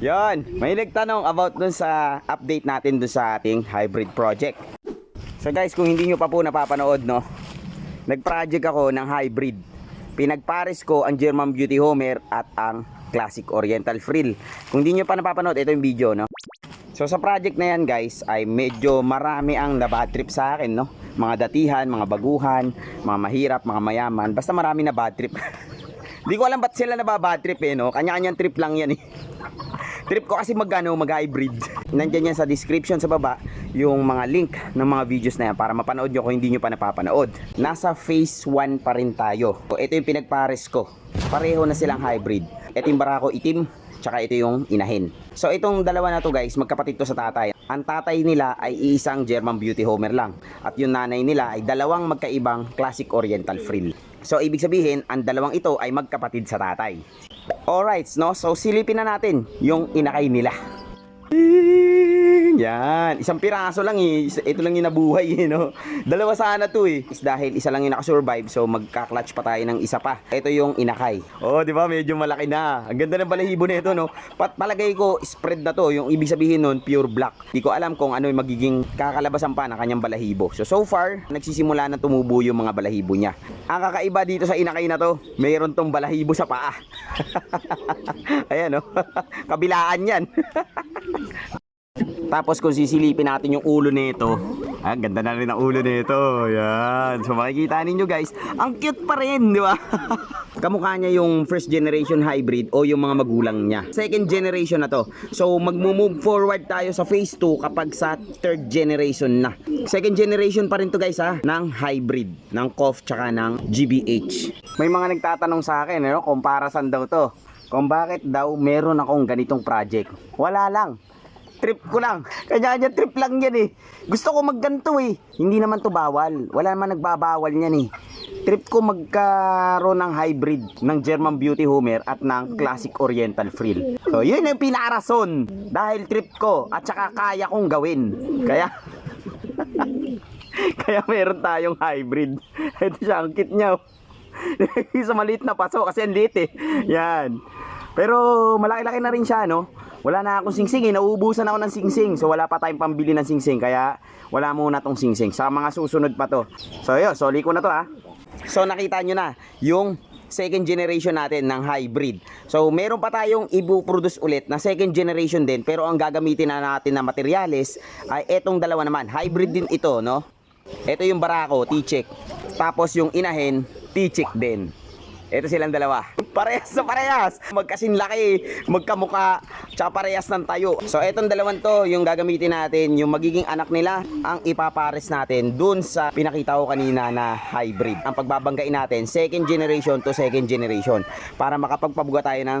Yon, may nagtanong about dun sa update natin dun sa ating hybrid project. So guys, kung hindi nyo pa po napapanood, no, nag-project ako ng hybrid. Pinagpares ko ang German Beauty Homer at ang Classic Oriental Frill. Kung hindi nyo pa napapanood, ito yung video, no. So sa project na yan guys, ay medyo marami ang nabad trip sa akin, no. Mga datihan, mga baguhan, mga mahirap, mga mayaman, basta marami na bad trip. Hindi ko alam ba't sila nababad trip eh, no. Kanya-kanyang trip lang yan eh. Trip ko kasi magano mag-hybrid. Nandiyan yan sa description sa baba yung mga link ng mga videos na yan para mapanood nyo kung hindi nyo pa napapanood. Nasa phase 1 pa rin tayo. Ito yung pinagpares ko. Pareho na silang hybrid. Ito yung barako itim, tsaka ito yung inahin. So itong dalawa na to guys, magkapatid to sa tatay. Ang tatay nila ay isang German Beauty Homer lang. At yung nanay nila ay dalawang magkaibang Classic Oriental Frill. So ibig sabihin, ang dalawang ito ay magkapatid sa tatay. Alright, no? So silipin na natin yung inakay nila. Yan, isang piraso lang eh. Ito lang yung nabuhay eh, no? Dalawa sana to eh. Is dahil isa lang yung nakasurvive, so magka-clutch pa tayo ng isa pa. Ito yung inakay. Oh, di ba? Medyo malaki na. Ang ganda ng balahibo nito, no? Pat palagay ko, spread na to. Yung ibig sabihin nun, pure black. Di ko alam kung ano yung magiging kakalabasan pa ng kanyang balahibo. So, so far, nagsisimula na tumubo yung mga balahibo niya. Ang kakaiba dito sa inakay na to, mayroon tong balahibo sa paa. Ayan, no? Kabilaan yan. Tapos kung sisilipin natin yung ulo nito, ah, ganda na rin ang ulo nito. Yan. So makikita ninyo guys, ang cute pa rin, di ba? Kamukha niya yung first generation hybrid o yung mga magulang niya. Second generation na to. So magmo-move forward tayo sa phase 2 kapag sa third generation na. Second generation pa rin to guys ha, ng hybrid, ng COF tsaka ng GBH. May mga nagtatanong sa akin, ano, kung para saan daw to. Kung bakit daw meron akong ganitong project. Wala lang trip ko lang. Kanya-kanya trip lang yan eh. Gusto ko magganto eh. Hindi naman to bawal. Wala naman nagbabawal yan eh. Trip ko magkaroon ng hybrid ng German Beauty Homer at ng Classic Oriental Frill. So, yun yung pinakarason. Dahil trip ko at saka kaya kong gawin. Kaya, kaya meron tayong hybrid. Ito siya, ang kit niya. oh. sa maliit na paso kasi ang liit eh. Yan. Pero malaki-laki na rin siya, no? Wala na akong singsing eh. Nauubusan ako ng singsing. So wala pa tayong pambili ng singsing. Kaya wala muna tong singsing. Sa mga susunod pa to. So yun, soli ko na to ah. So nakita nyo na yung second generation natin ng hybrid. So meron pa tayong ibu-produce ulit na second generation din. Pero ang gagamitin na natin na materyales ay etong dalawa naman. Hybrid din ito, no? Ito yung barako, T-check. Tapos yung inahin, T-check din. Ito silang dalawa. Parehas na parehas. Magkasin laki, magkamuka, tsaka parehas ng tayo. So etong dalawan to, yung gagamitin natin, yung magiging anak nila, ang ipapares natin dun sa pinakita ko kanina na hybrid. Ang pagbabanggain natin, second generation to second generation. Para makapagpabuga tayo ng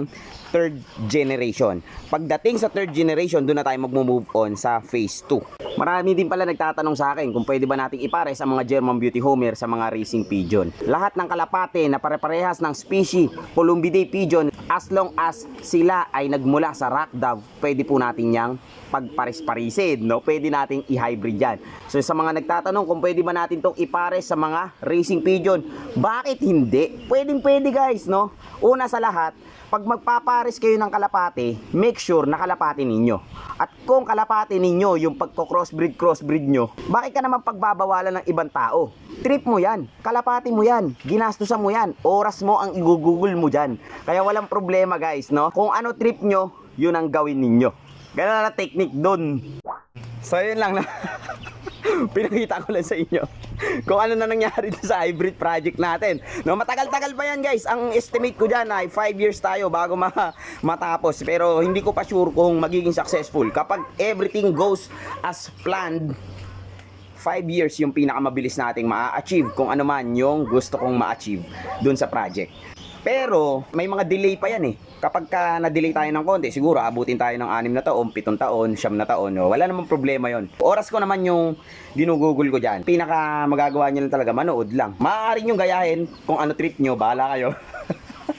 third generation. Pagdating sa third generation, doon na tayo magmo-move on sa phase 2. Marami din pala nagtatanong sa akin kung pwede ba nating ipares ang mga German Beauty Homer sa mga racing pigeon. Lahat ng kalapate na pare-parehas ng species Columbidae pigeon as long as sila ay nagmula sa rock dove, pwede po natin yang pagpares-parisid, no? Pwede nating i-hybrid yan. So sa mga nagtatanong kung pwede ba natin tong ipares sa mga racing pigeon, bakit hindi? Pwedeng pwede guys, no? Una sa lahat, pag magpapares kayo ng kalapate, make sure na kalapate ninyo. At kung kalapate ninyo yung pagko-crossbreed crossbreed nyo, bakit ka naman pagbabawalan ng ibang tao? Trip mo yan, kalapate mo yan, ginastusan mo yan, oras mo ang igugugol mo dyan. Kaya walang problema guys, no? Kung ano trip nyo, yun ang gawin ninyo. Ganun na technique dun. So yun lang na. Pinakita ko lang sa inyo kung ano na nangyari sa hybrid project natin. No, matagal-tagal pa yan guys. Ang estimate ko dyan ay 5 years tayo bago ma matapos. Pero hindi ko pa sure kung magiging successful. Kapag everything goes as planned, 5 years yung pinakamabilis nating ma-achieve kung ano man yung gusto kong ma-achieve dun sa project. Pero may mga delay pa yan eh. Kapag ka na-delay tayo ng konti, siguro abutin tayo ng 6 na taon, 7 taon, 9 na taon. No? Wala namang problema yon. Oras ko naman yung ginugugol ko dyan. Pinaka magagawa nyo lang talaga, manood lang. Maaari nyo gayahin kung ano trip nyo, bahala kayo.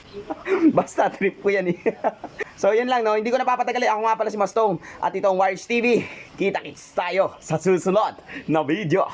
Basta trip ko yan eh. so yun lang no, hindi ko napapatagalin. Ako nga pala si Mastong at ito ang TV. Kita-kits tayo sa susunod na video.